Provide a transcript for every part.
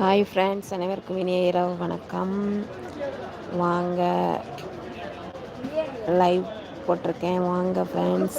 Hi friends அனைவருக்கும் இனிய இரவு வணக்கம். வாங்க லைவ் போட்டிருக்கேன். வாங்க ஃப்ரெண்ட்ஸ்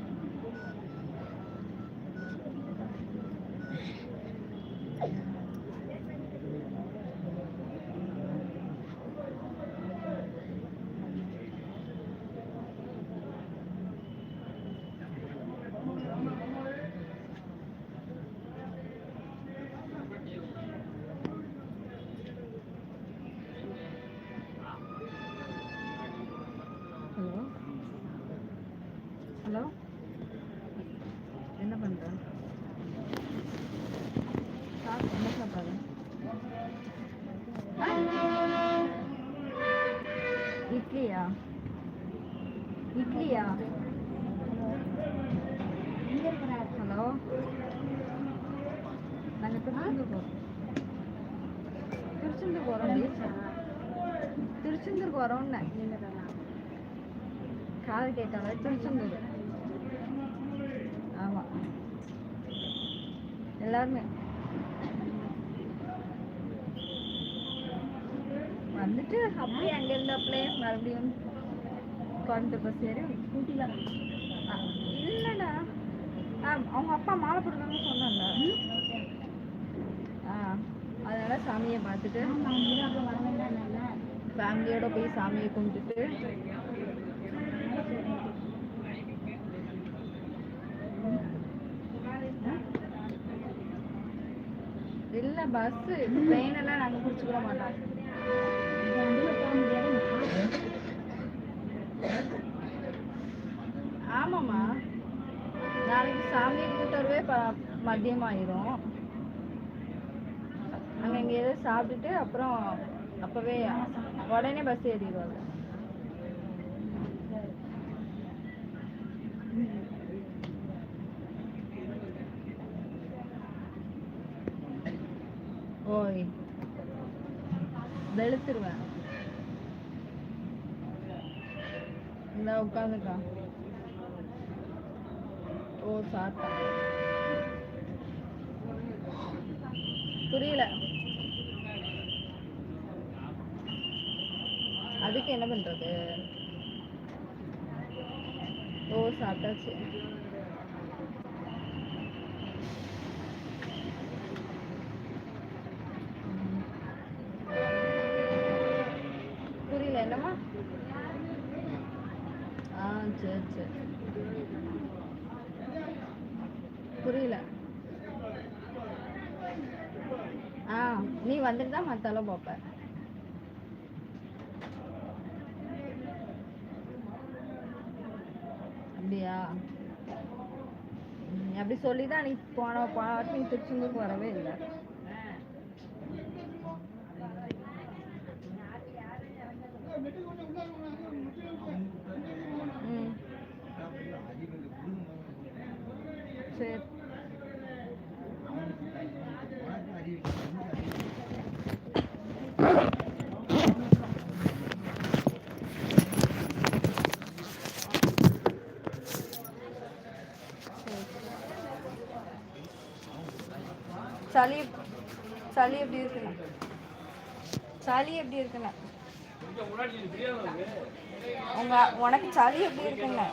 ஹலோ? என்ன பண்ணுற சாப்பிட்டு என்ன சாப்பாடு? இட்லியா? இட்லியா? ஹலோ? நாங்கள் திருச்செந்தூர் போகிறோம் திருச்செந்தூர் போகிறோம் திருச்செந்தூருக்கு வரோம்னு காது கேட்டால திருச்செந்தூர். எல்லாருமே. வந்துட்டு அப்படியே அங்க இருந்தாப்லே மறுபடியும் கோயம்புத்தூர் பஸ் ஏறி ஸ்கூட்டில இல்லடா. ஆ அவங்க அப்பா மாலை போடுறாங்கன்னு சொன்னாங்க. ஆ அதனால சாமியை பார்த்துட்டு ஃபேமிலியோட போய் சாமியை கும்பிட்டுட்டு இல்ல பஸ் ட்ரெயின் எல்லாம் நாங்க பிடிச்சுக்கிட மாட்டோம். ஆமாம்மா. நாளைக்கு சாமி கூட்டவே ப மதியம் ஆயிரும். அங்க இங்க எதாவது சாப்பிட்டுட்டு அப்புறம் அப்பவே உடனே பஸ் ஏறிடுவாங்க. ஓய் வெளுத்துருவேன். இந்த உட்காந்துக்கா ஓ சாத்தா. புரியல. அதுக்கு என்ன பண்றது? ஓ சாப்பிட்டாச்சு புரியல என்னம்மா ஆ சரி புரியல. ஆ நீ வந்துட்டு தான் மற்றாலும் பார்ப்ப. அப்படியா? அப்படி சொல்லி தான் நீ போன பாட்டு நீ திருச்செந்தூருக்கு வரவே இல்லை. சரி சளி சளி எப்படி இருக்குண்ணா சளி எப்படி இருக்குண்ணா உங்க உனக்கு சளி எப்படி இருக்குண்ணா